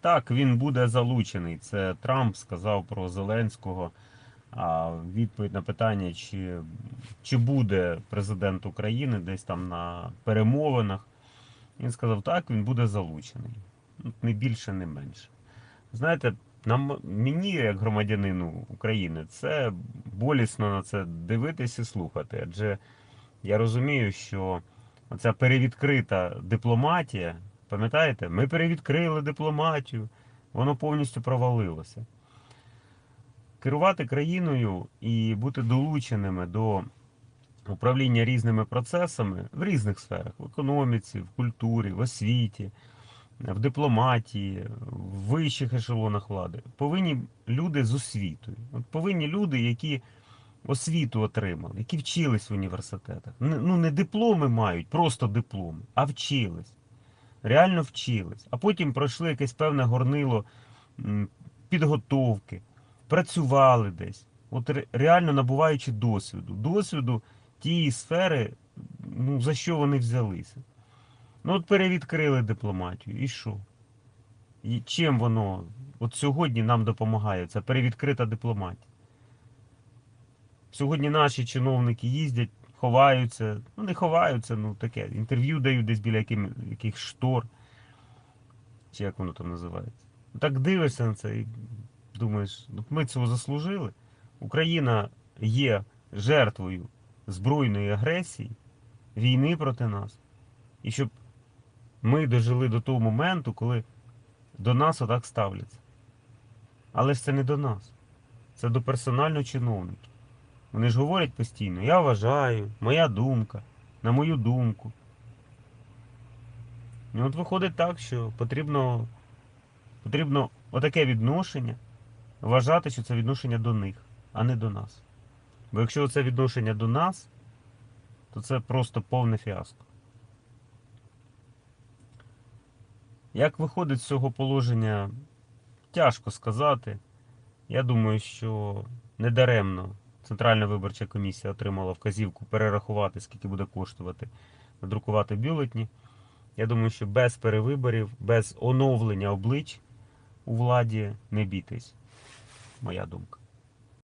Так, він буде залучений. Це Трамп сказав про Зеленського. А відповідь на питання, чи, чи буде президент України десь там на перемовинах. Він сказав, так, він буде залучений. Не більше, не менше. Знаєте, нам, мені, як громадянину України, це болісно на це дивитися і слухати. Адже я розумію, що оця перевідкрита дипломатія, пам'ятаєте, ми перевідкрили дипломатію, воно повністю провалилося. Керувати країною і бути долученими до управління різними процесами в різних сферах: в економіці, в культурі, в освіті, в дипломатії, в вищих ешелонах влади, повинні люди з освітою. От повинні люди, які освіту отримали, які вчились в університетах. Ну, не дипломи мають, просто дипломи, а вчились. Реально вчились. А потім пройшли якесь певне горнило підготовки, працювали десь. От реально набуваючи досвіду. Досвіду тієї сфери, ну, за що вони взялися. Ну, от перевідкрили дипломатію. І що? І чим воно от сьогодні нам допомагає? Це перевідкрита дипломатія. Сьогодні наші чиновники їздять, ховаються, ну не ховаються, ну таке, інтерв'ю дають десь біля яким, яких штор. Чи як воно там називається. Ну, Так дивишся на це і думаєш, ну ми цього заслужили. Україна є жертвою збройної агресії, війни проти нас. І щоб ми дожили до того моменту, коли до нас отак ставляться. Але ж це не до нас. Це до персонально чиновників. Вони ж говорять постійно, я вважаю, моя думка, на мою думку. І от виходить так, що потрібно, потрібно отаке відношення вважати, що це відношення до них, а не до нас. Бо якщо це відношення до нас, то це просто повне фіаско. Як виходить з цього положення, тяжко сказати. Я думаю, що недаремно Центральна виборча комісія отримала вказівку перерахувати, скільки буде коштувати надрукувати бюлетні. Я думаю, що без перевиборів, без оновлення облич у владі не бійтесь. Моя думка.